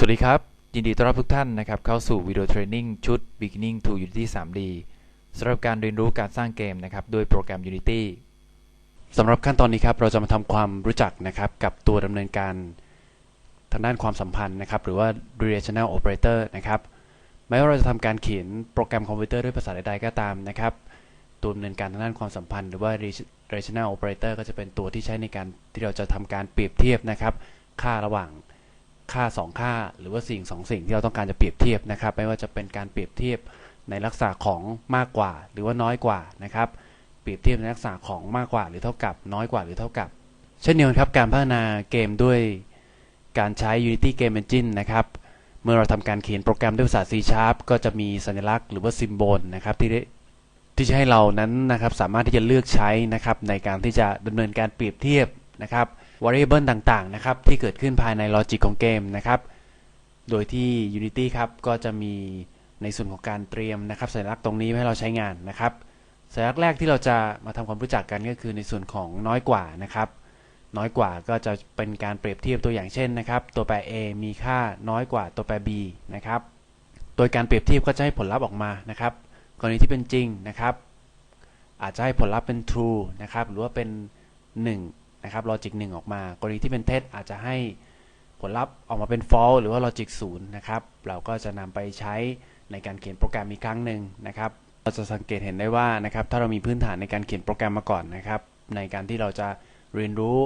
สวัสดีครับ ยินดีต้อนรับทุกท่านนะครับ เข้าสู่วิดีโอเทรนนิ่งชุด Beginning to Unity 3D สำหรับการเรียนรู้การสร้างเกมนะครับโดยโปรแกรม Unity สำหรับขั้นตอนนี้ครับ เราจะมาทำความรู้จักนะครับกับตัวดำเนินการทางด้านความสัมพันธ์นะครับ หรือว่า relational operator นะครับไม่ว่าเราจะทำการเขียนโปรแกรมคอมพิวเตอร์ด้วยภาษาใดๆก็ตามนะครับ ตัวดำเนินการทางด้านความสัมพันธ์ หรือว่า relational operator ก็จะเป็นตัวที่ใช้ในการที่เราจะทำการเปรียบเทียบนะครับ ค่าระหว่าง ค่า 2 ค่า หรือว่าสิ่ง 2 สิ่งที่เราต้องการจะเปรียบเทียบนะครับ ไม่ว่าจะเป็นการเปรียบเทียบในลักษณะของมากกว่า หรือว่าน้อยกว่านะครับ เปรียบเทียบในลักษณะของมากกว่า หรือเท่ากับ น้อยกว่าหรือเท่ากับ เช่นเดียวกันครับการพัฒนาเกมด้วยการใช้ Unity Game Engine นะครับเมื่อเราทำการเขียนโปรแกรมด้วยภาษา C Sharp ก็จะมีสัญลักษณ์หรือว่าซิมโบลนะครับที่ได้ที่จะให้เรานั้นนะครับสามารถที่จะเลือกใช้นะครับในการที่จะดำเนินการเปรียบเทียบนะครับ variable ต่างๆนะครับที่เกิดขึ้นภายใน logic ของเกมนะครับโดยที่ Unity ครับก็จะมีในส่วนของการเตรียมนะครับสัญลักษณ์ตรงนี้ให้เราใช้งานนะครับสัญลักษณ์แรกที่เราจะมาทำความรู้จักกันก็คือในส่วนของน้อยกว่านะครับ น้อยกว่าก็จะเป็นการเปรียบเทียบตัวอย่างเช่นนะครับ ตัวแปร a มีค่าน้อยกว่าตัวแปร b นะครับโดยการเปรียบเทียบก็จะให้ผลลัพธ์ออกมานะครับ กรณีที่เป็นจริงนะครับ อาจจะให้ผลลัพธ์เป็น true นะครับหรือว่าเป็น 1 นะครับ logic 1ออกมา กรณีที่เป็นเท็จอาจจะให้ผลลัพธ์ออกมาเป็น false หรือว่า logic 0นะครับ เราก็จะนำไปใช้ในการเขียนโปรแกรมอีกครั้งหนึ่งนะครับ เราจะสังเกตเห็นได้ว่านะครับ ถ้าเรามีพื้นฐานในการเขียนโปรแกรมมาก่อนนะครับ ในการที่เราจะเรียนรู้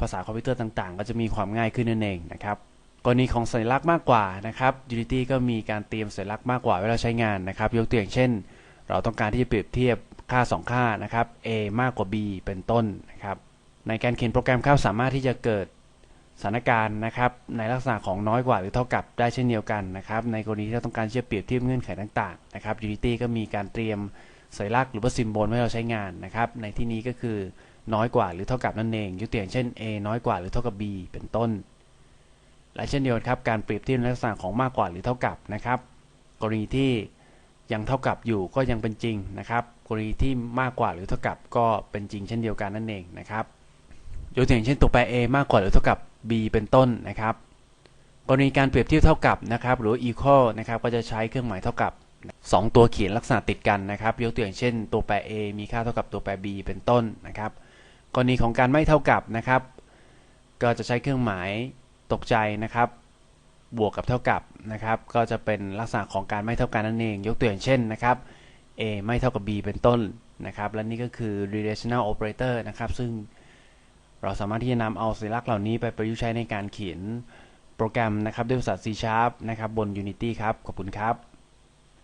ภาษาคอมพิวเตอร์ต่างๆ ก็จะมีความง่ายขึ้นนั่นเองนะครับ กรณีของสัญลักษณ์มากกว่านะครับ Unity ก็มีการเตรียมสัญลักษณ์มากกว่าเวลาใช้งานนะครับ ยกตัวอย่างเช่น เราต้องการที่จะเปรียบเทียบค่า 2 ค่านะครับ a มากกว่า b เป็นต้นนะครับ ในการเขียนโปรแกรมครับสามารถที่จะเกิดสถานการณ์นะครับในลักษณะของน้อยกว่าหรือเท่ากับได้เช่นเดียวกันนะครับในกรณีที่เราต้องการที่จะเปรียบเทียบเงื่อนไขต่างๆนะครับ Unity ก็มีการเตรียมสัญลักษณ์หรือว่าซิมโบลให้เราใช้งานนะครับ ในที่นี้ก็คือน้อยกว่าหรือเท่ากับนั่นเองยกตัวอย่างเช่น a น้อยกว่าหรือเท่ากับ b เป็นต้น และเช่นเดียวกันครับการเปรียบเทียบในลักษณะของมากกว่าหรือเท่ากับนะครับ กรณีที่ยังเท่ากับอยู่ก็ยังเป็นจริงนะครับ กรณีที่มากกว่าหรือเท่ากับก็เป็นจริงเช่นเดียวกันนั่นเองนะครับ ยกตัวอย่างเช่นตัวแปร a มากกว่าหรือเท่ากับ b เป็นต้นนะครับกรณีการเปรียบเทียบเท่ากับนะครับหรือ equal นะครับก็จะใช้เครื่องหมายเท่ากับ 2 ตัวเขียนลักษณะติดกันนะครับยกตัวอย่างเช่น ตัวแปร a มีค่าเท่ากับตัวแปร b เป็นต้นนะครับกรณีของการไม่เท่ากับนะครับ ก็จะใช้เครื่องหมายตกใจนะครับ บวกกับเท่ากับนะครับ ก็จะเป็นลักษณะของการไม่เท่ากันนั่นเอง ยกตัวอย่างเช่นนะครับ a ไม่เท่ากับ b เป็นต้นนะครับ และนี่ก็คือ relational operator นะครับ ซึ่ง เราสามารถที่จะนำเอาสัญลักษณ์เหล่านี้ไปประยุกต์ใช้ในการเขียนโปรแกรมนะครับด้วยภาษา C Sharp นะครับบน Unity ครับ ขอบคุณครับ